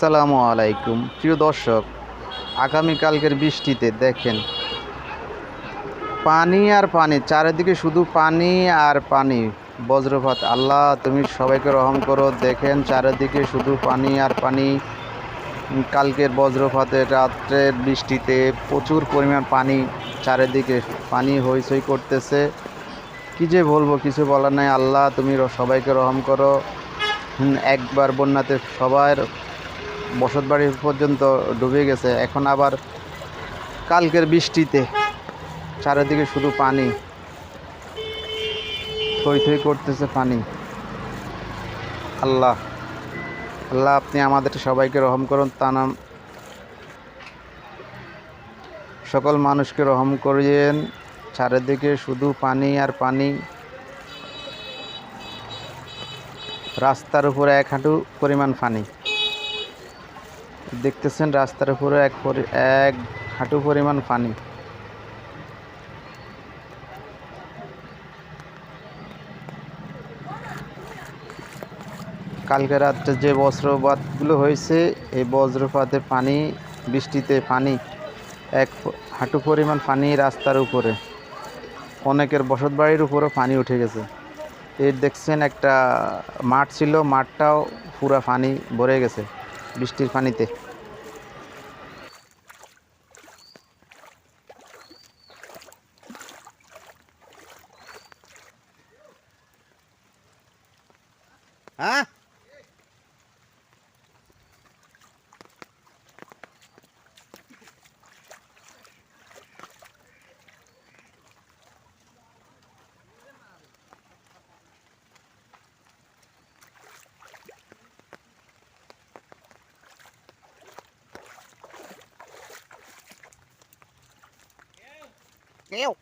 আসসালামু আলাইকুম। প্রিয় দর্শক, আগামীকালকের বৃষ্টিতে দেখেন, পানি আর পানি, চারিদিকে শুধু পানি আর পানি। বজ্রপাত, আল্লাহ তুমি সবাইকে রহম করো। দেখেন, চারিদিকে শুধু পানি আর পানি। কালকের বজ্রপাতের রাত্রের বৃষ্টিতে প্রচুর পরিমাণ পানি, চারিদিকে পানি হইচই করতেছে। কি যে বলব, কিছু বলার নাই। আল্লাহ তুমি সবাইকে রহম করো। একবার বন্যাতে সবার বসত বাড়ি পর্যন্ত ডুবে গেছে। এখন আবার কালকের বৃষ্টিতে চারিদিকে শুধু পানি। থই থই করতেছে পানি। আল্লাহ আল্লাহ আপনি আমাদের সবাইকে রহম করুন, তা নাম সকল মানুষকে রহম করিয়েন। চারিদিকে শুধু পানি আর পানি। রাস্তার উপরে এক হাঁটু পরিমাণ পানি। দেখতেছেন রাস্তার উপরে এক পরি- এক হাঁটু পরিমাণ পানি। কালকে রাত্রে যে বজ্রপাতগুলো হয়েছে, এই বজ্রপাতে পানি, বৃষ্টিতে পানি, এক হাঁটু পরিমাণ পানি রাস্তার উপরে। অনেকের বসত বাড়ির উপরেও পানি উঠে গেছে। এর দেখছেন একটা মাঠ ছিল, মাঠটাও পুরা পানি ভরে গেছে। বৃষ্টির পানিতে। হ্যাঁ? Eu?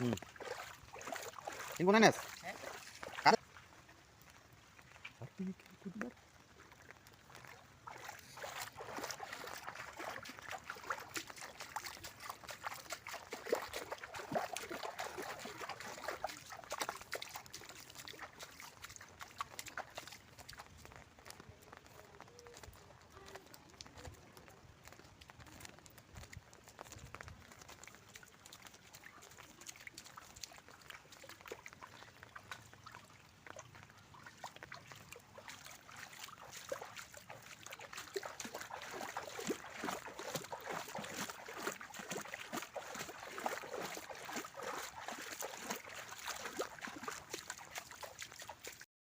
Hum. Tem boné nessa? É. Cara.